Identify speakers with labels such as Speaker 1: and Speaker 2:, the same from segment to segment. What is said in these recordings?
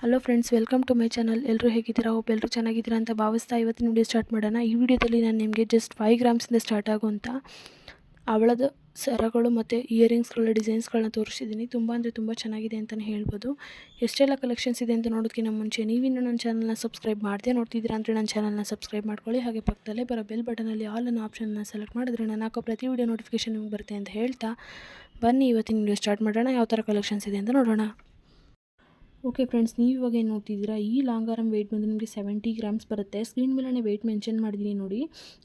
Speaker 1: Hello friends welcome to my channel ಎಲ್ಲರೂ ಹೇಗಿದ್ದೀರಾ? ಒಬ್ಬ ಎಲ್ಲರೂ ಚೆನ್ನಾಗಿದ್ದೀರಾ ಅಂತ ಭಾವಿಸ್ತಾ ಇವತ್ತಿನ ವಿಡಿಯೋ ಸ್ಟಾರ್ಟ್ ಮಾಡೋಣ. ಈ ವಿಡಿಯೋದಲ್ಲಿ ನಾನು ನಿಮಗೆ ಜಸ್ಟ್ ಫೈವ್ ಗ್ರಾಮ್ಸಿಂದ ಸ್ಟಾರ್ಟ್ ಆಗುವಂಥ ಅವಳದ ಸರಗಳು ಮತ್ತು ಇಯರಿಂಗ್ಸ್ಗಳ ಡಿಸೈನ್ಸ್ಗಳನ್ನ ತೋರಿಸಿದ್ದೀನಿ ತುಂಬ ಅಂದರೆ ತುಂಬ ಚೆನ್ನಾಗಿದೆ ಅಂತಲೇ ಹೇಳ್ಬೋದು. ಎಷ್ಟೆಲ್ಲ ಕಲೆಕ್ಷನ್ಸ್ ಇದೆ ಅಂತ ನೋಡೋದಕ್ಕಿಂತ ಮುಂಚೆ ನೀವಿನ್ನೂ ನನ್ನ ಚಾನಲ್ನ ಸಬ್ಸ್ಕ್ರೈಬ್ ಮಾಡದೆ ನೋಡ್ತಿದ್ದೀರಾ ಅಂದರೆ ನನ್ನ ಚಾನಲ್ನ ಸಬ್ಸ್ಕ್ರೈಬ್ ಮಾಡ್ಕೊಳ್ಳಿ. ಹಾಗೆ ಪಕ್ಕದಲ್ಲೇ ಬರೋ ಬೆಲ್ ಬಟನಲ್ಲಿ ಆಲ್ ಅನ್ನೋ ಆಪ್ಷನ್ನ ಸೆಲೆಕ್ಟ್ ಮಾಡಿದ್ರೆ ನಾನು ಹಾಕೋ ಪ್ರತಿ ವಿಡಿಯೋ ನೋಟಿಫಿಕೇಶನ್ ನಿಮ್ಗೆ ಬರುತ್ತೆ ಅಂತ ಹೇಳ್ತಾ ಬನ್ನಿ ಇವತ್ತಿನ ವಿಡಿಯೋ ಸ್ಟಾರ್ಟ್ ಮಾಡೋಣ. ಯಾವ ಥರ ಕಲೆಕ್ಷನ್ಸ್ ಇದೆ ಅಂತ ನೋಡೋಣ. ಓಕೆ ಫ್ರೆಂಡ್ಸ್ ನೀವು ಇವಾಗ ಏನು ನೋಡ್ತಿದ್ದೀರಾ? ಈ ಲಾಂಗ್ ಆರಮ್ ವೆಯ್ಟ್ ಬಂದು ನಿಮಗೆ ಸೆವೆಂಟಿ ಗ್ರಾಮ್ಸ್ ಬರುತ್ತೆ. ಸ್ಕ್ರೀನ್ ಮೇಲೆ ವೆಯ್ಟ್ ಮೆನ್ಷನ್ ಮಾಡಿದ್ದೀನಿ ನೋಡಿ.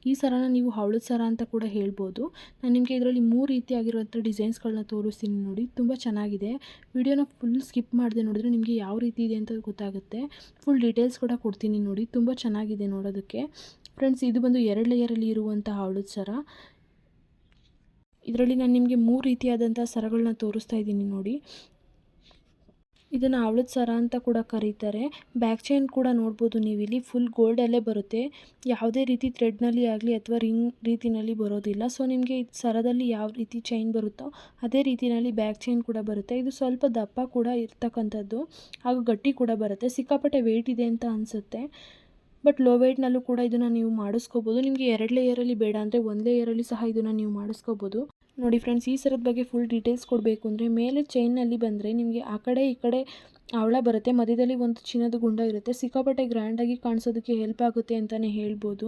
Speaker 1: ಈ ಸರನ ನೀವು ಹವಳದ ಸರ ಅಂತ ಕೂಡ ಹೇಳ್ಬೋದು. ನಾನು ನಿಮಗೆ ಇದರಲ್ಲಿ ಮೂರು ರೀತಿಯಾಗಿರುವಂಥ ಡಿಸೈನ್ಸ್ಗಳನ್ನ ತೋರಿಸ್ತೀನಿ ನೋಡಿ. ತುಂಬ ಚೆನ್ನಾಗಿದೆ. ವಿಡಿಯೋನ ಫುಲ್ ಸ್ಕಿಪ್ ಮಾಡಿದೆ ನೋಡಿದ್ರೆ ನಿಮಗೆ ಯಾವ ರೀತಿ ಇದೆ ಅಂತ ಗೊತ್ತಾಗುತ್ತೆ. ಫುಲ್ ಡೀಟೇಲ್ಸ್ ಕೂಡ ಕೊಡ್ತೀನಿ ನೋಡಿ. ತುಂಬ ಚೆನ್ನಾಗಿದೆ ನೋಡೋದಕ್ಕೆ. ಫ್ರೆಂಡ್ಸ್ ಇದು ಬಂದು ಎರಡು ಲೇಯರಲ್ಲಿ ಇರುವಂಥ ಹವಳದ ಸರ. ಇದರಲ್ಲಿ ನಾನು ನಿಮಗೆ ಮೂರು ರೀತಿಯಾದಂಥ ಸರಗಳನ್ನ ತೋರಿಸ್ತಾ ಇದ್ದೀನಿ ನೋಡಿ. ಇದನ್ನು ಅವಳದ ಸರ ಅಂತ ಕೂಡ ಕರೀತಾರೆ. ಬ್ಯಾಕ್ ಚೈನ್ ಕೂಡ ನೋಡ್ಬೋದು ನೀವು ಇಲ್ಲಿ ಫುಲ್ ಗೋಲ್ಡಲ್ಲೇ ಬರುತ್ತೆ. ಯಾವುದೇ ರೀತಿ ಥ್ರೆಡ್ನಲ್ಲಿ ಆಗಲಿ ಅಥವಾ ರಿಂಗ್ ರೀತಿಯಲ್ಲಿ ಬರೋದಿಲ್ಲ. ಸೊ ನಿಮಗೆ ಇದು ಸರದಲ್ಲಿ ಯಾವ ರೀತಿ ಚೈನ್ ಬರುತ್ತೋ ಅದೇ ರೀತಿಯಲ್ಲಿ ಬ್ಯಾಕ್ ಚೈನ್ ಕೂಡ ಬರುತ್ತೆ. ಇದು ಸ್ವಲ್ಪ ದಪ್ಪ ಕೂಡ ಇರ್ತಕ್ಕಂಥದ್ದು. ಹಾಗೂ ಗಟ್ಟಿ ಕೂಡ ಬರುತ್ತೆ. ಸಿಕ್ಕಾಪಟ್ಟೆ ವೆಯ್ಟ್ ಇದೆ ಅಂತ ಅನಿಸುತ್ತೆ. ಬಟ್ ಲೋ ವೆಯ್ಟ್ನಲ್ಲೂ ಕೂಡ ಇದನ್ನು ನೀವು ಮಾಡಿಸ್ಕೋಬೋದು. ನಿಮಗೆ ಎರಡು ಲೇಯರಲ್ಲಿ ಬೇಡ ಅಂದರೆ ಒಂದು ಲೇಯರಲ್ಲಿ ಸಹ ಇದನ್ನು ನೀವು ಮಾಡಿಸ್ಕೋಬೋದು. ನೋಡಿ ಫ್ರೆಂಡ್ಸ್ ಈ ಸರದ ಬಗ್ಗೆ ಫುಲ್ ಡೀಟೇಲ್ಸ್ ಕೊಡಬೇಕು ಅಂದರೆ ಮೇಲೆ ಚೈನಲ್ಲಿ ಬಂದರೆ ನಿಮಗೆ ಆ ಕಡೆ ಈ ಕಡೆ ಅವಳ ಬರುತ್ತೆ, ಮಧ್ಯದಲ್ಲಿ ಒಂದು ಚಿನ್ನದ ಗುಂಡ ಇರುತ್ತೆ. ಸಿಕ್ಕಾಪಟ್ಟೆ ಗ್ರ್ಯಾಂಡಾಗಿ ಕಾಣಿಸೋದಕ್ಕೆ ಹೆಲ್ಪ್ ಆಗುತ್ತೆ ಅಂತಲೇ ಹೇಳ್ಬೋದು.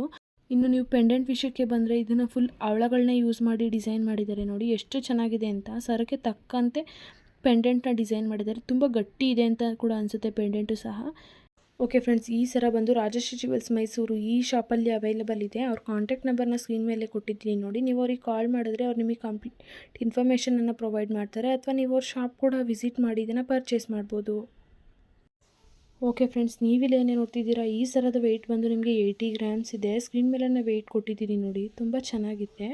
Speaker 1: ಇನ್ನು ನೀವು ಪೆಂಡೆಂಟ್ ವಿಷಯಕ್ಕೆ ಬಂದರೆ ಇದನ್ನು ಫುಲ್ ಅವಳಗಳನ್ನೇ ಯೂಸ್ ಮಾಡಿ ಡಿಸೈನ್ ಮಾಡಿದ್ದಾರೆ ನೋಡಿ, ಎಷ್ಟು ಚೆನ್ನಾಗಿದೆ ಅಂತ. ಸರಕ್ಕೆ ತಕ್ಕಂತೆ ಪೆಂಡೆಂಟ್ನ ಡಿಸೈನ್ ಮಾಡಿದ್ದಾರೆ. ತುಂಬ ಗಟ್ಟಿ ಇದೆ ಅಂತ ಕೂಡ ಅನಿಸುತ್ತೆ ಪೆಂಡೆಂಟು ಸಹ. ಓಕೆ ಫ್ರೆಂಡ್ಸ್ ಈ ಸರ ಬಂದು ರಾಜಶ್ರೀ ಜ್ಯುವೆಲ್ಸ್ ಮೈಸೂರು ಈ ಶಾಪಲ್ಲಿ ಅವೈಲೇಬಲ್ ಇದೆ. ಅವ್ರ ಕಾಂಟ್ಯಾಕ್ಟ್ ನಂಬರ್ನ ಸ್ಕ್ರೀನ್ ಮೇಲೆ ಕೊಟ್ಟಿದ್ದೀನಿ ನೋಡಿ. ನೀವು ಅವ್ರಿಗೆ ಕಾಲ್ ಮಾಡಿದ್ರೆ ಅವ್ರು ನಿಮಗೆ ಕಂಪ್ಲೀಟ್ ಇನ್ಫಾರ್ಮೇಷನನ್ನು ಪ್ರೊವೈಡ್ ಮಾಡ್ತಾರೆ ಅಥವಾ ನೀವು ಅವ್ರ ಶಾಪ್ ಕೂಡ ವಿಸಿಟ್ ಮಾಡಿ ಇದನ್ನು ಪರ್ಚೇಸ್ ಮಾಡ್ಬೋದು. ಓಕೆ ಫ್ರೆಂಡ್ಸ್ ನೀವಿಲ್ಲಿ ಏನೇ ನೋಡ್ತಿದ್ದೀರಾ, ಈ ಸರದ ವೆಯ್ಟ್ ಬಂದು ನಿಮಗೆ ಏಯ್ಟಿ ಗ್ರಾಮ್ಸ್ ಇದೆ. ಸ್ಕ್ರೀನ್ ಮೇಲೆ ನಾನು ವೆಯ್ಟ್ ಕೊಟ್ಟಿದ್ದೀನಿ ನೋಡಿ. ತುಂಬ ಚೆನ್ನಾಗಿದೆ.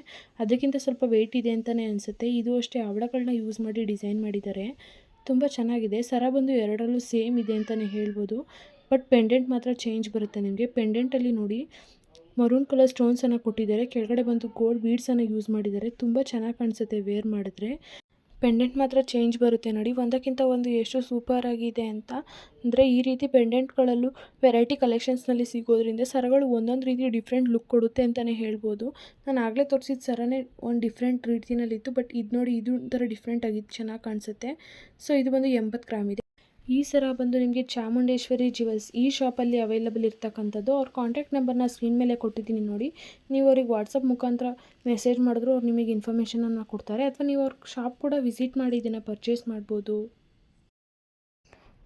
Speaker 1: ಅದಕ್ಕಿಂತ ಸ್ವಲ್ಪ ವೆಯ್ಟ್ ಇದೆ ಅಂತಲೇ ಅನಿಸುತ್ತೆ. ಇದು ಅಷ್ಟೇ ಅವಳಗಳನ್ನ ಯೂಸ್ ಮಾಡಿ ಡಿಸೈನ್ ಮಾಡಿದ್ದಾರೆ. ತುಂಬ ಚೆನ್ನಾಗಿದೆ. ಸರ ಬಂದು ಎರಡರಲ್ಲೂ ಸೇಮ್ ಇದೆ ಅಂತಲೇ ಹೇಳ್ಬೋದು. ಬಟ್ ಪೆಂಡೆಂಟ್ ಮಾತ್ರ ಚೇಂಜ್ ಬರುತ್ತೆ ನಿಮಗೆ. ಪೆಂಡೆಂಟಲ್ಲಿ ನೋಡಿ ಮರೂನ್ ಕಲರ್ ಸ್ಟೋನ್ಸನ್ನು ಕೊಟ್ಟಿದ್ದಾರೆ. ಕೆಳಗಡೆ ಬಂದು ಗೋಲ್ಡ್ ಬೀಡ್ಸನ್ನು ಯೂಸ್ ಮಾಡಿದ್ದಾರೆ. ತುಂಬ ಚೆನ್ನಾಗಿ ಕಾಣಿಸುತ್ತೆ ವೇರ್ ಮಾಡಿದ್ರೆ. ಪೆಂಡೆಂಟ್ ಮಾತ್ರ ಚೇಂಜ್ ಬರುತ್ತೆ ನೋಡಿ. ಒಂದಕ್ಕಿಂತ ಒಂದು ಎಷ್ಟು ಸೂಪರ್ ಆಗಿದೆ ಅಂತ ಅಂದರೆ ಈ ರೀತಿ ಪೆಂಡೆಂಟ್ಗಳಲ್ಲೂ ವೆರೈಟಿ ಕಲೆಕ್ಷನ್ಸ್ನಲ್ಲಿ ಸಿಗೋದ್ರಿಂದ ಸರಗಳು ಒಂದೊಂದು ರೀತಿ ಡಿಫ್ರೆಂಟ್ ಲುಕ್ ಕೊಡುತ್ತೆ ಅಂತಲೇ ಹೇಳ್ಬೋದು. ನಾನು ಆಗಲೇ ತೋರಿಸಿದ ಸರನೇ ಒಂದು ಡಿಫ್ರೆಂಟ್ ರೀತಿನಲ್ಲಿತ್ತು. ಬಟ್ ಇದು ನೋಡಿ ಇದು ಒಂಥರ ಡಿಫ್ರೆಂಟ್ ಆಗಿತ್ತು ಚೆನ್ನಾಗಿ ಕಾಣಿಸುತ್ತೆ. ಸೊ ಇದು ಬಂದು ಎಂಬತ್ತು ಗ್ರಾಮ್ ಇದೆ. ಈ ಸರ ಬಂದು ನಿಮಗೆ ಚಾಮುಂಡೇಶ್ವರಿ ಜ್ಯುವೆಲ್ಸ್ ಈ ಶಾಪಲ್ಲಿ ಅವೈಲಬಲ್ ಇರ್ತಕ್ಕಂಥದ್ದು, ಅವ್ರ ಕಾಂಟ್ಯಾಕ್ಟ್ ನಂಬರ್ನ ಸ್ಕ್ರೀನ್ ಮೇಲೆ ಕೊಟ್ಟಿದ್ದೀನಿ ನೋಡಿ. ನೀವು ಅವ್ರಿಗೆ ವಾಟ್ಸಪ್ ಮುಖಾಂತರ ಮೆಸೇಜ್ ಮಾಡಿದ್ರು ಅವ್ರು ನಿಮಗೆ ಇನ್ಫಾರ್ಮೇಷನನ್ನು ಕೊಡ್ತಾರೆ. ಅಥವಾ ನೀವು ಅವ್ರ ಶಾಪ್ ಕೂಡ ವಿಸಿಟ್ ಮಾಡಿ ಇದನ್ನು ಪರ್ಚೇಸ್ ಮಾಡ್ಬೋದು.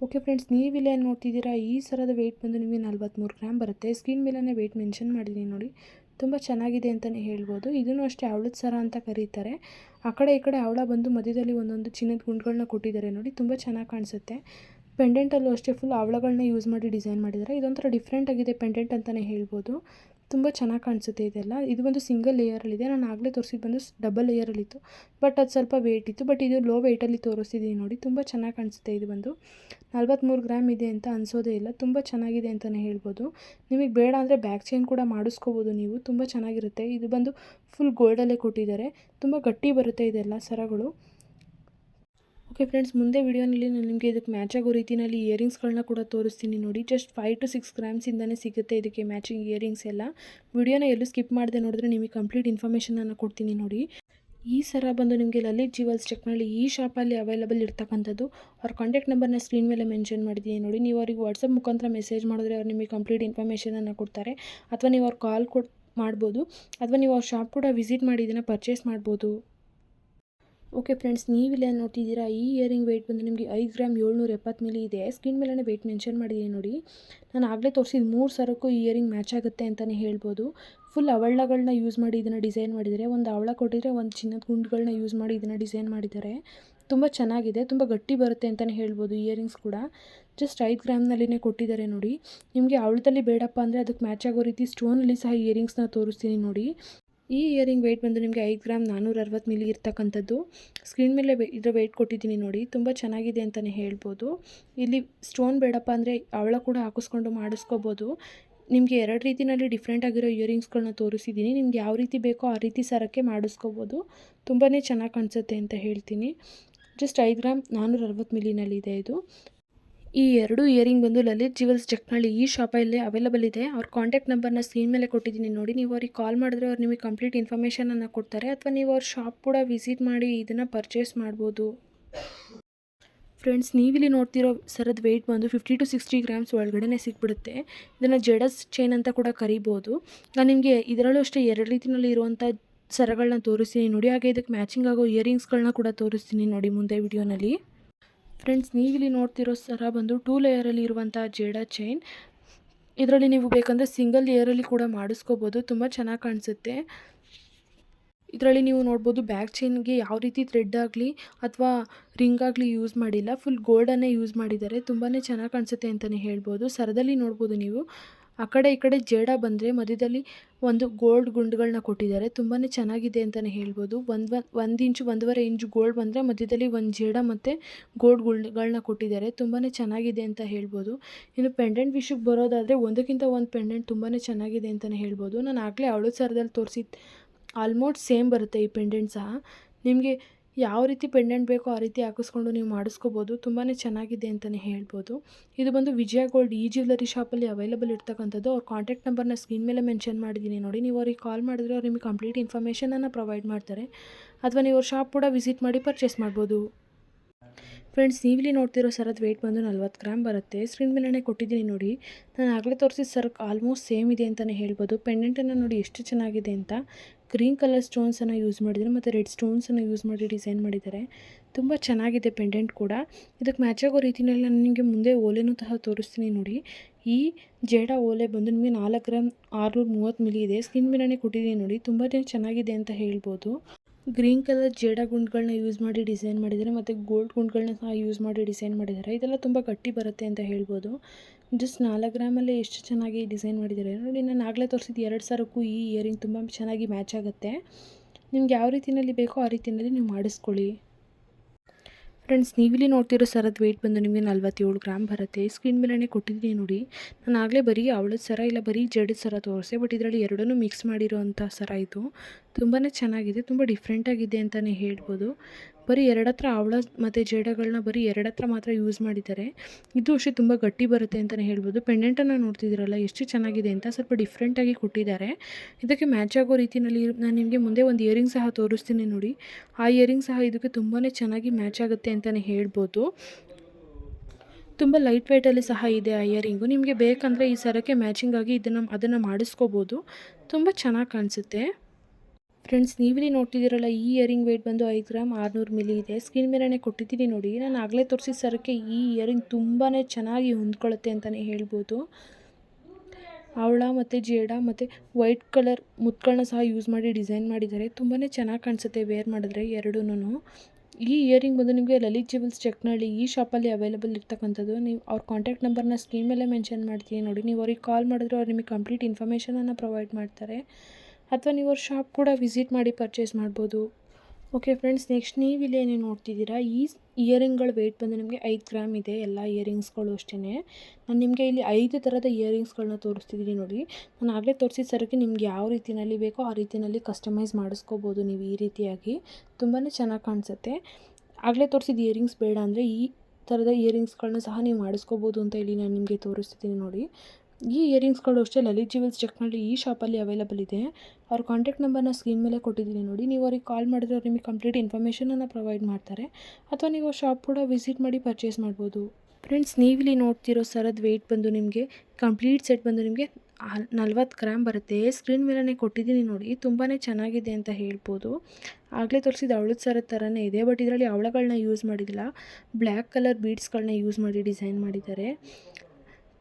Speaker 1: ಓಕೆ ಫ್ರೆಂಡ್ಸ್ ನೀವು ಏನು ನೋಡ್ತಿದ್ದೀರಾ? ಈ ಸರದ ವೆಯ್ಟ್ ಬಂದು ನಿಮಗೆ ನಲ್ವತ್ತ್ಮೂರು ಗ್ರಾಮ್ ಬರುತ್ತೆ. ಸ್ಕ್ರೀನ್ ಮೇಲೇ ವೆಯ್ಟ್ ಮೆನ್ಷನ್ ಮಾಡಿದ್ದೀನಿ ನೋಡಿ. ತುಂಬ ಚೆನ್ನಾಗಿದೆ ಅಂತಲೇ ಹೇಳ್ಬೋದು. ಇದನ್ನು ಅಷ್ಟೇ ಅವಳದ ಸರ ಅಂತ ಕರೀತಾರೆ. ಆ ಕಡೆ ಈ ಕಡೆ ಅವಳ ಬಂದು ಮಧ್ಯದಲ್ಲಿ ಒಂದೊಂದು ಚಿನ್ನದ ಗುಂಡುಗಳನ್ನ ಕೊಟ್ಟಿದ್ದಾರೆ ನೋಡಿ, ತುಂಬ ಚೆನ್ನಾಗಿ ಕಾಣಿಸುತ್ತೆ. ಪೆಂಡೆಂಟಲ್ಲೂ ಅಷ್ಟೇ ಫುಲ್ ಅವಳಗಳನ್ನ ಯೂಸ್ ಮಾಡಿ ಡಿಸೈನ್ ಮಾಡಿದ್ದಾರೆ. ಇದೊಂಥರ ಡಿಫ್ರೆಂಟ್ ಆಗಿದೆ ಪೆಂಡೆಂಟ್ ಅಂತಲೇ ಹೇಳ್ಬೋದು. ತುಂಬ ಚೆನ್ನಾಗಿ ಕಾಣಿಸುತ್ತೆ ಇದೆಲ್ಲ. ಇದು ಬಂದು ಸಿಂಗಲ್ ಲೇಯರಲ್ಲಿದೆ ನಾನು ಆಗಲೇ ತೋರಿಸಿದ್ದು ಬಂದು ಡಬಲ್ ಲೇಯರಲ್ಲಿತ್ತು ಬಟ್ ಅದು ಸ್ವಲ್ಪ ವೆಯ್ಟ್ ಇತ್ತು. ಬಟ್ ಇದು ಲೋ ವೆಯ್ಟಲ್ಲಿ ತೋರಿಸ್ತಿದ್ದೀನಿ ನೋಡಿ. ತುಂಬ ಚೆನ್ನಾಗಿ ಕಾಣಿಸುತ್ತೆ ಇದು ಬಂದು. ನಲ್ವತ್ತ್ಮೂರು ಗ್ರಾಮ್ ಇದೆ ಅಂತ ಅನಿಸೋದೇ ಇಲ್ಲ. ತುಂಬ ಚೆನ್ನಾಗಿದೆ ಅಂತಲೇ ಹೇಳ್ಬೋದು. ನಿಮಗೆ ಬೇಡ ಅಂದರೆ ಬ್ಯಾಕ್ ಚೈನ್ ಕೂಡ ಮಾಡಿಸ್ಕೋಬೋದು ನೀವು. ತುಂಬ ಚೆನ್ನಾಗಿರುತ್ತೆ. ಇದು ಬಂದು ಫುಲ್ ಗೋಲ್ಡಲ್ಲೇ ಕೊಟ್ಟಿದ್ದಾರೆ. ತುಂಬ ಗಟ್ಟಿ ಬರುತ್ತೆ ಇದೆಲ್ಲ ಸರಗಳು. ಓಕೆ ಫ್ರೆಂಡ್ಸ್ ಮುಂದೆ ವಿಡಿಯೋನಲ್ಲಿ ನಾನು ನಿಮಗೆ ಇದಕ್ಕೆ ಮ್ಯಾಚ್ ಆಗೋ ರೀತಿಯಲ್ಲಿ ಇಯರಿಂಗ್ಸ್ಗಳನ್ನ ಕೂಡ ತೋರಿಸ್ತೀನಿ ನೋಡಿ. ಜಸ್ಟ್ ಫೈವ್ ಟು ಸಿಕ್ಸ್ ಗ್ರಾಮ್ಸಿಂದನೇ ಸಿಗುತ್ತೆ ಇದಕ್ಕೆ ಮ್ಯಾಚಿಂಗ್ ಇಯರಿಂಗ್ಸ್ ಎಲ್ಲ. ವಿಡಿಯೋನ ಎಲ್ಲೂ ಸ್ಕಿಪ್ ಮಾಡದೆ ನೋಡಿದ್ರೆ ನಿಮಗೆ ಕಂಪ್ಲೀಟ್ ಇನ್ಫಾರ್ಮೇಷನನ್ನು ಕೊಡ್ತೀನಿ ನೋಡಿ. ಈ ಸರ ಬಂದು ನಿಮಗೆ ಲಲಿತ್ ಜೀವಲ್ಸ್ ಚೆಕ್ನಲ್ಲಿ ಈ ಶಾಪಲ್ಲಿ ಅವೈಲಬಲ್ ಇರ್ತಕ್ಕಂಥದ್ದು. ಅವ್ರ ಕಾಂಟ್ಯಾಕ್ಟ್ ನಂಬರ್ನ ಸ್ಕ್ರೀನ್ ಮೇಲೆ ಮೆನ್ಷನ್ ಮಾಡಿದ್ದೀನಿ ನೋಡಿ. ನೀವು ಅವ್ರಿಗೆ ವಾಟ್ಸಪ್ ಮುಖಾಂತರ ಮೆಸೇಜ್ ಮಾಡಿದ್ರೆ ಅವ್ರು ನಿಮಗೆ ಕಂಪ್ಲೀಟ್ ಇನ್ಫಾರ್ಮೇಷನನ್ನು ಕೊಡ್ತಾರೆ. ಅಥವಾ ನೀವು ಅವ್ರು ಕಾಲ್ ಕೊಟ್ಟು ಮಾಡ್ಬೋದು. ಅಥವಾ ನೀವು ಅವ್ರ ಶಾಪ್ ಕೂಡ ವಿಸಿಟ್ ಮಾಡಿ ಇದನ್ನು ಪರ್ಚೇಸ್ ಮಾಡ್ಬೋದು. ಓಕೆ ಫ್ರೆಂಡ್ಸ್ ನೀವಿಲ್ಲ ನೋಡ್ತಿದ್ದೀರಾ? ಈ ಇಯರಿಂಗ್ ವೆಯ್ಟ್ ಬಂದು ನಿಮಗೆ ಐದು ಗ್ರಾಮ್ ಏಳ್ನೂರ ಎಪ್ಪತ್ತು ಮಿಲಿ ಇದೆ. ಸ್ಕ್ರೀನ್ ಮೇಲೆ ವೆಯ್ಟ್ ಮೆನ್ಷನ್ ಮಾಡಿದ್ದೀನಿ ನೋಡಿ. ನಾನು ಆಗಲೇ ತೋರಿಸಿದ ಮೂರು ಸರಕ್ಕೂ ಇಯರಿಂಗ್ ಮ್ಯಾಚ್ ಆಗುತ್ತೆ ಅಂತಲೇ ಹೇಳ್ಬೋದು. ಫುಲ್ ಅವಳಗಳನ್ನ ಯೂಸ್ ಮಾಡಿ ಇದನ್ನು ಡಿಸೈನ್ ಮಾಡಿದ್ದಾರೆ ಒಂದು ಅವಳ ಕೊಟ್ಟಿದ್ರೆ ಒಂದು ಚಿನ್ನದ ಗುಂಡುಗಳನ್ನ ಯೂಸ್ ಮಾಡಿ ಇದನ್ನು ಡಿಸೈನ್ ಮಾಡಿದ್ದಾರೆ. ತುಂಬ ಚೆನ್ನಾಗಿದೆ, ತುಂಬ ಗಟ್ಟಿ ಬರುತ್ತೆ ಅಂತಲೇ ಹೇಳ್ಬೋದು ಇಯರಿಂಗ್ಸ್ ಕೂಡ. ಜಸ್ಟ್ ಐದು ಗ್ರಾಮ್ನಲ್ಲಿನೇ ಕೊಟ್ಟಿದ್ದಾರೆ ನೋಡಿ. ನಿಮಗೆ ಅವಳದಲ್ಲಿ ಬೇಡಪ್ಪ ಅಂದರೆ ಅದಕ್ಕೆ ಮ್ಯಾಚ್ ಆಗೋ ರೀತಿ ಸ್ಟೋನಲ್ಲಿ ಸಹ ಇಯರಿಂಗ್ಸ್ನ ತೋರಿಸ್ತೀನಿ ನೋಡಿ. ಈ ಇಯರಿಂಗ್ ವೆಯ್ಟ್ ಬಂದು ನಿಮಗೆ ಐದು ಗ್ರಾಮ್ ನಾನ್ನೂರ ಅರವತ್ತು ಮಿಲಿ ಇರ್ತಕ್ಕಂಥದ್ದು. ಸ್ಕ್ರೀನ್ ಮೇಲೆ ಇದರ ವೆಯ್ಟ್ ಕೊಟ್ಟಿದ್ದೀನಿ ನೋಡಿ, ತುಂಬ ಚೆನ್ನಾಗಿದೆ ಅಂತಲೇ ಹೇಳ್ಬೋದು. ಇಲ್ಲಿ ಸ್ಟೋನ್ ಬೇಡಪ್ಪ ಅಂದರೆ ಅವಳ ಕೂಡ ಹಾಕಿಸ್ಕೊಂಡು ಮಾಡಿಸ್ಕೋಬೋದು. ನಿಮಗೆ ಎರಡು ರೀತಿಯಲ್ಲಿ ಡಿಫ್ರೆಂಟ್ ಆಗಿರೋ ಇಯರಿಂಗ್ಸ್ಗಳನ್ನ ತೋರಿಸಿದ್ದೀನಿ ನಿಮ್ಗೆ ಯಾವ ರೀತಿ ಬೇಕೋ ಆ ರೀತಿ ಸರಕ್ಕೆ ಮಾಡಿಸ್ಕೋಬೋದು. ತುಂಬಾ ಚೆನ್ನಾಗಿ ಕಾಣಿಸುತ್ತೆ ಅಂತ ಹೇಳ್ತೀನಿ. ಜಸ್ಟ್ ಐದು ಗ್ರಾಮ್ ನಾನ್ನೂರ ಅರವತ್ತು ಮಿಲಿನಲ್ಲಿದೆ ಇದು. ಈ ಎರಡು ಇಯರಿಂಗ್ ಬಂದು ಲಲಿತ್ ಜ್ಯುವೆಲ್ಸ್ ಜಕ್ನಳ್ಳಿ ಈ ಶಾಪಲ್ಲಿ ಅವೈಲಬಲ್ ಇದೆ. ಅವ್ರ ಕಾಂಟ್ಯಾಕ್ಟ್ ನಂಬರ್ನ ಸ್ಕ್ರೀನ್ ಮೇಲೆ ಕೊಟ್ಟಿದ್ದೀನಿ ನೋಡಿ. ನೀವು ಅವ್ರಿಗೆ ಕಾಲ್ ಮಾಡಿದ್ರೆ ಅವ್ರು ನಿಮಗೆ ಕಂಪ್ಲೀಟ್ ಇನ್ಫಾರ್ಮೇಷನನ್ನು ಕೊಡ್ತಾರೆ. ಅಥವಾ ನೀವು ಅವ್ರ ಶಾಪ್ ಕೂಡ ವಿಸಿಟ್ ಮಾಡಿ ಇದನ್ನು ಪರ್ಚೇಸ್ ಮಾಡ್ಬೋದು. ಫ್ರೆಂಡ್ಸ್ ನೀವಿಲ್ಲಿ ನೋಡ್ತಿರೋ ಸರದ ವೆಯ್ಟ್ ಬಂದು ಫಿಫ್ಟಿ ಟು ಸಿಕ್ಸ್ಟಿ ಗ್ರಾಮ್ಸ್ ಒಳಗಡೆ ಸಿಕ್ಬಿಡುತ್ತೆ. ಇದನ್ನು ಜಡಸ್ ಚೈನ್ ಅಂತ ಕೂಡ ಕರಿಬೋದು. ನಾನು ನಿಮಗೆ ಇದರಲ್ಲೂ ಅಷ್ಟೇ ಎರಡು ರೀತಿಯಲ್ಲಿ ಇರುವಂಥ ಸರಗಳನ್ನ ತೋರಿಸ್ತೀನಿ ನೋಡಿ. ಹಾಗೆ ಇದಕ್ಕೆ ಮ್ಯಾಚಿಂಗ್ ಆಗೋ ಇಯರಿಂಗ್ಸ್ಗಳನ್ನ ಕೂಡ ತೋರಿಸ್ತೀನಿ ನೋಡಿ ಮುಂದೆ ವಿಡಿಯೋನಲ್ಲಿ ಫ್ರೆಂಡ್ಸ್, ನೀವಿಲ್ಲಿ ನೋಡ್ತಿರೋ ಸರ ಬಂದು ಟೂ ಲೇಯರಲ್ಲಿ ಇರುವಂಥ ಜೇಡ ಚೈನ್ ಇದರಲ್ಲಿ ನೀವು ಬೇಕಂದರೆ ಸಿಂಗಲ್ ಲೇಯರಲ್ಲಿ ಕೂಡ ಮಾಡಿಸ್ಕೋಬೋದು, ತುಂಬ ಚೆನ್ನಾಗಿ ಕಾಣಿಸುತ್ತೆ. ಇದರಲ್ಲಿ ನೀವು ನೋಡ್ಬೋದು ಬ್ಯಾಕ್ ಚೈನ್ಗೆ ಯಾವ ರೀತಿ ಥ್ರೆಡ್ ಆಗಲಿ ಅಥವಾ ರಿಂಗ್ ಆಗಲಿ ಯೂಸ್ ಮಾಡಿಲ್ಲ ಫುಲ್ ಗೋಲ್ಡನ್ನೇ ಯೂಸ್ ಮಾಡಿದ್ದಾರೆ ತುಂಬಾ ಚೆನ್ನಾಗಿ ಕಾಣಿಸುತ್ತೆ ಅಂತಲೇ ಹೇಳ್ಬೋದು. ಸರದಲ್ಲಿ ನೋಡ್ಬೋದು ನೀವು. ಆ ಕಡೆ ಈ ಕಡೆ ಜೇಡ ಬಂದರೆ ಮಧ್ಯದಲ್ಲಿ ಒಂದು ಗೋಲ್ಡ್ ಗುಂಡುಗಳನ್ನ ಕೊಟ್ಟಿದ್ದಾರೆ. ತುಂಬಾ ಚೆನ್ನಾಗಿದೆ ಅಂತಲೇ ಹೇಳ್ಬೋದು. ಒಂದು ಒಂದು ಇಂಚು, ಒಂದೂವರೆ ಇಂಚು ಗೋಲ್ಡ್ ಬಂದರೆ ಮಧ್ಯದಲ್ಲಿ ಒಂದು ಜೇಡ ಮತ್ತು ಗೋಲ್ಡ್ ಗುಂಡುಗಳನ್ನ ಕೊಟ್ಟಿದ್ದಾರೆ. ತುಂಬಾ ಚೆನ್ನಾಗಿದೆ ಅಂತ ಹೇಳ್ಬೋದು. ಇನ್ನು ಪೆಂಡೆಂಟ್ ವಿಷಯಕ್ಕೆ ಬರೋದಾದರೆ ಒಂದಕ್ಕಿಂತ ಒಂದು ಪೆಂಡೆಂಟ್ ತುಂಬಾ ಚೆನ್ನಾಗಿದೆ ಅಂತಲೇ ಹೇಳ್ಬೋದು. ನಾನು ಆಗಲೇ ಅವಳು ಸರದಲ್ಲಿ ತೋರಿಸಿ ಆಲ್ಮೋಸ್ಟ್ ಸೇಮ್ ಬರುತ್ತೆ ಈ ಪೆಂಡೆಂಟ್ ಸಹ. ನಿಮಗೆ ಯಾವ ರೀತಿ ಪೆಂಡೆಂಟ್ ಬೇಕೋ ಆ ರೀತಿ ಹಾಕಿಸ್ಕೊಂಡು ನೀವು ಮಾಡಿಸ್ಕೋಬೋದು. ತುಂಬಾ ಚೆನ್ನಾಗಿದೆ ಅಂತಲೇ ಹೇಳ್ಬೋದು. ಇದು ಬಂದು ವಿಜಯ ಗೋಲ್ಡ್ ಈ ಜ್ಯುವೆಲರಿ ಶಾಪಲ್ಲಿ ಅವೈಲಬಲ್ ಇರ್ತಕ್ಕಂಥದ್ದು. ಅವ್ರ ಕಾಂಟ್ಯಾಕ್ಟ್ ನಂಬರ್ನ ಸ್ಕ್ರೀನ್ ಮೇಲೆ ಮೆನ್ಷನ್ ಮಾಡಿದ್ದೀನಿ ನೋಡಿ. ನೀವು ಅವ್ರಿಗೆ ಕಾಲ್ ಮಾಡಿದ್ರೆ ಅವ್ರು ನಿಮಗೆ ಕಂಪ್ಲೀಟ್ ಇನ್ಫಾರ್ಮೇಷನನ್ನು ಪ್ರೊವೈಡ್ ಮಾಡ್ತಾರೆ. ಅಥವಾ ನೀವು ಅವ್ರ ಶಾಪ್ ಕೂಡ ವಿಸಿಟ್ ಮಾಡಿ ಪರ್ಚೇಸ್ ಮಾಡ್ಬೋದು. ಫ್ರೆಂಡ್ಸ್ ನೀವಿಲ್ಲಿ ನೋಡ್ತಿರೋ ಸರದ ವೆಯ್ಟ್ ಬಂದು ನಲ್ವತ್ತು ಗ್ರಾಮ್ ಬರುತ್ತೆ. ಸ್ಕ್ರೀನ್ ಮೇಲೇ ಕೊಟ್ಟಿದ್ದೀನಿ ನೋಡಿ. ನಾನು ಆಗಲೇ ತೋರಿಸಿದ ಸರ್ಕ್ ಆಲ್ಮೋಸ್ಟ್ ಸೇಮ್ ಇದೆ ಅಂತಲೇ ಹೇಳ್ಬೋದು. ಪೆಂಡೆಂಟನ್ನು ನೋಡಿ ಎಷ್ಟು ಚೆನ್ನಾಗಿದೆ ಅಂತ. ಗ್ರೀನ್ ಕಲರ್ ಸ್ಟೋನ್ಸನ್ನು ಯೂಸ್ ಮಾಡಿದ್ದಾರೆ ಮತ್ತು ರೆಡ್ ಸ್ಟೋನ್ಸನ್ನು ಯೂಸ್ ಮಾಡಿ ಡಿಸೈನ್ ಮಾಡಿದ್ದಾರೆ. ತುಂಬ ಚೆನ್ನಾಗಿದೆ ಪೆಂಡೆಂಟ್ ಕೂಡ. ಇದಕ್ಕೆ ಮ್ಯಾಚ್ ಆಗೋ ರೀತಿಯಲ್ಲಿ ನಾನು ನಿಮಗೆ ಮುಂದೆ ಓಲೆನೂ ಸಹ ತೋರಿಸ್ತೀನಿ ನೋಡಿ. ಈ ಜೇಡ ಓಲೆ ಬಂದು ನಿಮಗೆ ನಾಲ್ಕು ಗ್ರಾಮ್ ಆರುನೂರ ಮೂವತ್ತು ಮಿಲಿ ಇದೆ. ಸ್ಕಿನ್ ಮೇಲೆ ಕೊಟ್ಟಿದ್ದೀನಿ ನೋಡಿ. ತುಂಬಾ ಚೆನ್ನಾಗಿದೆ ಅಂತ ಹೇಳ್ಬೋದು. ಗ್ರೀನ್ ಕಲರ್ ಜೇಡ ಗುಂಡ್ಗಳನ್ನ ಯೂಸ್ ಮಾಡಿ ಡಿಸೈನ್ ಮಾಡಿದ್ದಾರೆ ಮತ್ತು ಗೋಲ್ಡ್ ಗುಂಡ್ಗಳನ್ನ ಸಹ ಯೂಸ್ ಮಾಡಿ ಡಿಸೈನ್ ಮಾಡಿದ್ದಾರೆ. ಇದೆಲ್ಲ ತುಂಬ ಗಟ್ಟಿ ಬರುತ್ತೆ ಅಂತ ಹೇಳ್ಬೋದು. ಜಸ್ಟ್ ನಾಲ್ಕು ಗ್ರಾಮಲ್ಲಿ ಎಷ್ಟು ಚೆನ್ನಾಗಿ ಡಿಸೈನ್ ಮಾಡಿದ್ದಾರೆ ನೋಡಿ ನಾನು ಆಗಲೇ ತೋರಿಸಿದ್ದು ಎರಡು ಸಾವಿರಕ್ಕೂ ಈ ಇಯರಿಂಗ್ ತುಂಬ ಚೆನ್ನಾಗಿ ಮ್ಯಾಚ್ ಆಗುತ್ತೆ. ನಿಮ್ಗೆ ಯಾವ ರೀತಿಯಲ್ಲಿ ಬೇಕೋ ಆ ರೀತಿಯಲ್ಲಿ ನೀವು ಮಾಡಿಸ್ಕೊಳ್ಳಿ. ಫ್ರೆಂಡ್ಸ್ ನೀವಿಲ್ಲಿ ನೋಡ್ತಿರೋ ಸರದ ವೆಯ್ಟ್ ಬಂದು ನಿಮಗೆ ನಲ್ವತ್ತೇಳು ಗ್ರಾಮ್ ಬರುತ್ತೆ. ಸ್ಕ್ರೀನ್ ಮೇಲೆ ಕೊಟ್ಟಿದ್ದೀನಿ ನೋಡಿ. ನಾನು ಆಗಲೇ ಬರೀ ಅವಳದ ಸರ ಇಲ್ಲ, ಬರೀ ಜಡದ ಸರ ತೋರಿಸೆ ಬಟ್ ಇದರಲ್ಲಿ ಎರಡನ್ನೂ ಮಿಕ್ಸ್ ಮಾಡಿರೋವಂಥ ಸರ ಇದು. ತುಂಬಾ ಚೆನ್ನಾಗಿದೆ, ತುಂಬ ಡಿಫ್ರೆಂಟಾಗಿದೆ ಅಂತಲೇ ಹೇಳ್ಬೋದು. ಬರೀ ಎರಡು ಹತ್ರ ಅವಳ ಮತ್ತು ಜೇಡಗಳನ್ನ ಬರೀ ಎರಡತ್ರ ಮಾತ್ರ ಯೂಸ್ ಮಾಡಿದ್ದಾರೆ. ಇದು ಅಷ್ಟೇ ತುಂಬ ಗಟ್ಟಿ ಬರುತ್ತೆ ಅಂತಲೇ ಹೇಳ್ಬೋದು. ಪೆಂಡೆಂಟನ್ನು ನೋಡ್ತಿದ್ದೀರಲ್ಲ, ಎಷ್ಟು ಚೆನ್ನಾಗಿದೆ ಅಂತ ಸ್ವಲ್ಪ ಡಿಫ್ರೆಂಟಾಗಿ ಕೊಟ್ಟಿದ್ದಾರೆ. ಇದಕ್ಕೆ ಮ್ಯಾಚ್ ಆಗೋ ರೀತಿಯಲ್ಲಿ ನಾನು ನಿಮಗೆ ಮುಂದೆ ಒಂದು ಇಯರಿಂಗ್ ಸಹ ತೋರಿಸ್ತೀನಿ ನೋಡಿ. ಆ ಇಯರಿಂಗ್ ಸಹ ಇದಕ್ಕೆ ತುಂಬಾ ಚೆನ್ನಾಗಿ ಮ್ಯಾಚ್ ಆಗುತ್ತೆ ಅಂತಲೇ ಹೇಳ್ಬೋದು. ತುಂಬ ಲೈಟ್ ವೈಟಲ್ಲಿ ಸಹ ಇದೆ ಆ ಇಯರಿಂಗು ನಿಮಗೆ ಬೇಕಂದರೆ ಈ ಸರಕ್ಕೆ ಮ್ಯಾಚಿಂಗಾಗಿ ಇದನ್ನು, ಅದನ್ನು ಮಾಡಿಸ್ಕೋಬೋದು. ತುಂಬ ಚೆನ್ನಾಗಿ ಕಾಣಿಸುತ್ತೆ. ಫ್ರೆಂಡ್ಸ್ ನೀವಿಲ್ಲಿ ನೋಡ್ತಿದ್ದೀರಲ್ಲ, ಈ ಇಯರಿಂಗ್ ವೇಟ್ ಬಂದು ಐದು ಗ್ರಾಮ್ ಆರುನೂರು ಮಿಲಿ ಇದೆ. ಸ್ಕ್ರೀನ್ ಮೇಲೇ ಕೊಟ್ಟಿದ್ದೀನಿ ನೋಡಿ. ನಾನು ಆಗಲೇ ತೋರಿಸಿದ ಸರಕ್ಕೆ ಈ ಇಯರಿಂಗ್ ತುಂಬಾ ಚೆನ್ನಾಗಿ ಹೊಂದ್ಕೊಳ್ಳುತ್ತೆ ಅಂತಲೇ ಹೇಳ್ಬೋದು. ಅವಳ ಮತ್ತು ಜೇಡ ಮತ್ತು ವೈಟ್ ಕಲರ್ ಮುತ್ತುಗಳನ್ನ ಸಹ ಯೂಸ್ ಮಾಡಿ ಡಿಸೈನ್ ಮಾಡಿದ್ದಾರೆ. ತುಂಬಾ ಚೆನ್ನಾಗಿ ಕಾಣಿಸುತ್ತೆ ವೇರ್ ಮಾಡಿದ್ರೆ ಎರಡೂ ಈ ಇಯರಿಂಗ್ ಬಂದು ನಿಮಗೆ ಲಲಿತ್ ಜುವೆಲ್ಸ್ ಚೆಕ್ನಳ್ಳಿ ಈ ಶಾಪಲ್ಲಿ ಅವೈಲೇಬಲ್ ಇರ್ತಕ್ಕಂಥದ್ದು, ನೀವು ಅವ್ರ ಕಾಂಟ್ಯಾಕ್ಟ್ ನಂಬರ್ನ ಸ್ಕ್ರೀನ್ ಮೇಲೆ ಮೆನ್ಷನ್ ಮಾಡ್ತೀನಿ ನೋಡಿ. ನೀವು ಅವ್ರಿಗೆ ಕಾಲ್ ಮಾಡಿದ್ರೆ ಅವ್ರು ನಿಮಗೆ ಕಂಪ್ಲೀಟ್ ಇನ್ಫಾರ್ಮೇಷನನ್ನು ಪ್ರೊವೈಡ್ ಮಾಡ್ತಾರೆ. ಅಥವಾ ನೀವು ಅವ್ರ ಶಾಪ್ ಕೂಡ ವಿಸಿಟ್ ಮಾಡಿ ಪರ್ಚೇಸ್ ಮಾಡ್ಬೋದು. ಓಕೆ ಫ್ರೆಂಡ್ಸ್ ನೆಕ್ಸ್ಟ್ ನೀವು ಇಲ್ಲಿ ಏನೇನು ನೋಡ್ತಿದ್ದೀರಾ? ಈ ಇಯರಿಂಗ್ಗಳ ವೆಯ್ಟ್ ಬಂದು ನಿಮಗೆ ಐದು ಗ್ರಾಮ್ ಇದೆ. ಎಲ್ಲ ಇಯರಿಂಗ್ಸ್ಗಳು ಅಷ್ಟೇ ನಾನು ನಿಮಗೆ ಇಲ್ಲಿ ಐದು ಥರದ ಇಯರಿಂಗ್ಸ್ಗಳನ್ನ ತೋರಿಸ್ತಿದ್ದೀನಿ ನೋಡಿ. ನಾನು ಆಗಲೇ ತೋರಿಸಿದ ಸರಕ್ಕೆ ನಿಮ್ಗೆ ಯಾವ ರೀತಿಯಲ್ಲಿ ಬೇಕೋ ಆ ರೀತಿಯಲ್ಲಿ ಕಸ್ಟಮೈಸ್ ಮಾಡಿಸ್ಕೋಬೋದು ನೀವು ಈ ರೀತಿಯಾಗಿ. ತುಂಬಾ ಚೆನ್ನಾಗಿ ಕಾಣಿಸುತ್ತೆ. ಆಗಲೇ ತೋರಿಸಿದ ಇಯರಿಂಗ್ಸ್ ಬೇಡ ಅಂದರೆ ಈ ಥರದ ಇಯರಿಂಗ್ಸ್ಗಳನ್ನ ಸಹ ನೀವು ಮಾಡಿಸ್ಕೋಬೋದು ಅಂತ ಇಲ್ಲಿ ನಾನು ನಿಮಗೆ ತೋರಿಸ್ತಿದ್ದೀನಿ ನೋಡಿ. ಈ ಇಯರಿಂಗ್ಸ್ಗಳು ಅಷ್ಟೇ, ಲಲಿತ್ ಜ್ಯುವೆಲ್ಸ್ ಚೆಕ್ ಮಾಡಿ ಈ ಶಾಪಲ್ಲಿ ಅವೈಲಬಲ್ ಇದೆ. ಅವ್ರ ಕಾಂಟ್ಯಾಕ್ಟ್ ನಂಬರ್ನ ಸ್ಕ್ರೀನ್ ಮೇಲೆ ಕೊಟ್ಟಿದ್ದೀನಿ ನೋಡಿ. ನೀವು ಅವ್ರಿಗೆ ಕಾಲ್ ಮಾಡಿದ್ರೆ ಅವ್ರು ನಿಮಗೆ ಕಂಪ್ಲೀಟ್ ಇನ್ಫಾರ್ಮೇಷನನ್ನು ಪ್ರೊವೈಡ್ ಮಾಡ್ತಾರೆ. ಅಥವಾ ನೀವು ಶಾಪ್ ಕೂಡ ವಿಸಿಟ್ ಮಾಡಿ ಪರ್ಚೇಸ್ ಮಾಡ್ಬೋದು. ಫ್ರೆಂಡ್ಸ್ ನೀವಿಲ್ಲಿ ನೋಡ್ತಿರೋ ಸರದ ವೆಯ್ಟ್ ಬಂದು ನಿಮಗೆ ಕಂಪ್ಲೀಟ್ ಸೆಟ್ ಬಂದು ನಿಮಗೆ ನಲ್ವತ್ತು ಗ್ರಾಮ್ ಬರುತ್ತೆ. ಸ್ಕ್ರೀನ್ ಮೇಲೇ ಕೊಟ್ಟಿದ್ದೀನಿ ನೋಡಿ. ತುಂಬಾ ಚೆನ್ನಾಗಿದೆ ಅಂತ ಹೇಳ್ಬೋದು. ಆಗಲೇ ತೋರಿಸಿದ ಅವಳದ ಸರದ ಥರನೇ ಇದೆ ಬಟ್ ಇದರಲ್ಲಿ ಅವಳಗಳನ್ನ ಯೂಸ್ ಮಾಡಿದಿಲ್ಲ. ಬ್ಲ್ಯಾಕ್ ಕಲರ್ ಬೀಡ್ಸ್ಗಳನ್ನ ಯೂಸ್ ಮಾಡಿ ಡಿಸೈನ್ ಮಾಡಿದ್ದಾರೆ.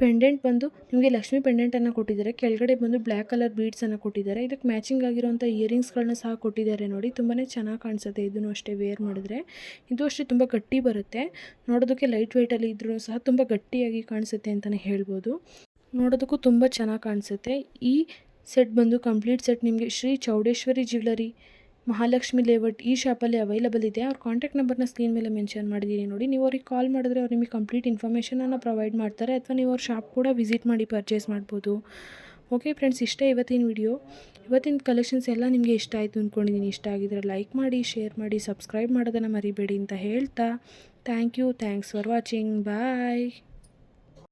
Speaker 1: ಪೆಂಡೆಂಟ್ ಬಂದು ನಿಮಗೆ ಲಕ್ಷ್ಮಿ ಪೆಂಡೆಂಟನ್ನು ಕೊಟ್ಟಿದ್ದಾರೆ. ಕೆಳಗಡೆ ಬಂದು ಬ್ಲ್ಯಾಕ್ ಕಲರ್ ಬೀಡ್ಸನ್ನು ಕೊಟ್ಟಿದ್ದಾರೆ. ಇದಕ್ಕೆ ಮ್ಯಾಚಿಂಗ್ ಆಗಿರುವಂಥ ಇಯರಿಂಗ್ಸ್ಗಳನ್ನ ಸಹ ಕೊಟ್ಟಿದ್ದಾರೆ ನೋಡಿ. ತುಂಬಾ ಚೆನ್ನಾಗಿ ಕಾಣಿಸುತ್ತೆ. ಇದನ್ನು ಅಷ್ಟೇ ವೇರ್ ಮಾಡಿದ್ರೆ. ಇದು ಅಷ್ಟೇ ತುಂಬ ಗಟ್ಟಿ ಬರುತ್ತೆ. ನೋಡೋದಕ್ಕೆ ಲೈಟ್ ವೆಯ್ಟಲ್ಲಿ ಇದ್ರೂ ಸಹ ತುಂಬ ಗಟ್ಟಿಯಾಗಿ ಕಾಣಿಸುತ್ತೆ ಅಂತಲೇ ಹೇಳ್ಬೋದು. ನೋಡೋದಕ್ಕೂ ತುಂಬ ಚೆನ್ನಾಗಿ ಕಾಣಿಸುತ್ತೆ. ಈ ಸೆಟ್ ಬಂದು ಕಂಪ್ಲೀಟ್ ಸೆಟ್ ನಿಮಗೆ ಶ್ರೀ ಚೌಡೇಶ್ವರಿ ಜ್ಯುವೆಲರಿ ಮಹಾಲಕ್ಷ್ಮಿ ಲೇಔಟ್ ಈ ಶಾಪಲ್ಲಿ ಅವೈಲಬಲ್ ಇದೆ. ಅವ್ರ ಕಾಂಟ್ಯಾಕ್ಟ್ ನಂಬರ್ನ ಸ್ಕ್ರೀನ್ ಮೇಲೆ ಮೆನ್ಷನ್ ಮಾಡಿದ್ದೀನಿ ನೋಡಿ. ನೀವು ಅವ್ರಿಗೆ ಕಾಲ್ ಮಾಡಿದ್ರೆ ಅವ್ರು ನಿಮಗೆ ಕಂಪ್ಲೀಟ್ ಇನ್ಫಾರ್ಮೇಷನನ್ನು ಪ್ರೊವೈಡ್ ಮಾಡ್ತಾರೆ ಅಥವಾ ನೀವು ಅವ್ರ ಶಾಪ್ ಕೂಡ ವಿಸಿಟ್ ಮಾಡಿ ಪರ್ಚೇಸ್ ಮಾಡ್ಬೋದು. ಓಕೆ ಫ್ರೆಂಡ್ಸ್ ಇಷ್ಟೇ ಇವತ್ತಿನ ವಿಡಿಯೋ ಇವತ್ತಿನ ಕಲೆಕ್ಷನ್ಸ್ ಎಲ್ಲ ನಿಮಗೆ ಇಷ್ಟ ಆಯಿತು ಅಂದ್ಕೊಂಡಿದ್ದೀನಿ ಇಷ್ಟ ಆಗಿದ್ರೆ ಲೈಕ್ ಮಾಡಿ ಶೇರ್ ಮಾಡಿ ಸಬ್ಸ್ಕ್ರೈಬ್ ಮಾಡೋದನ್ನು ಮರಿಬೇಡಿ ಅಂತ ಹೇಳ್ತಾ. Thank you thanks for watching bye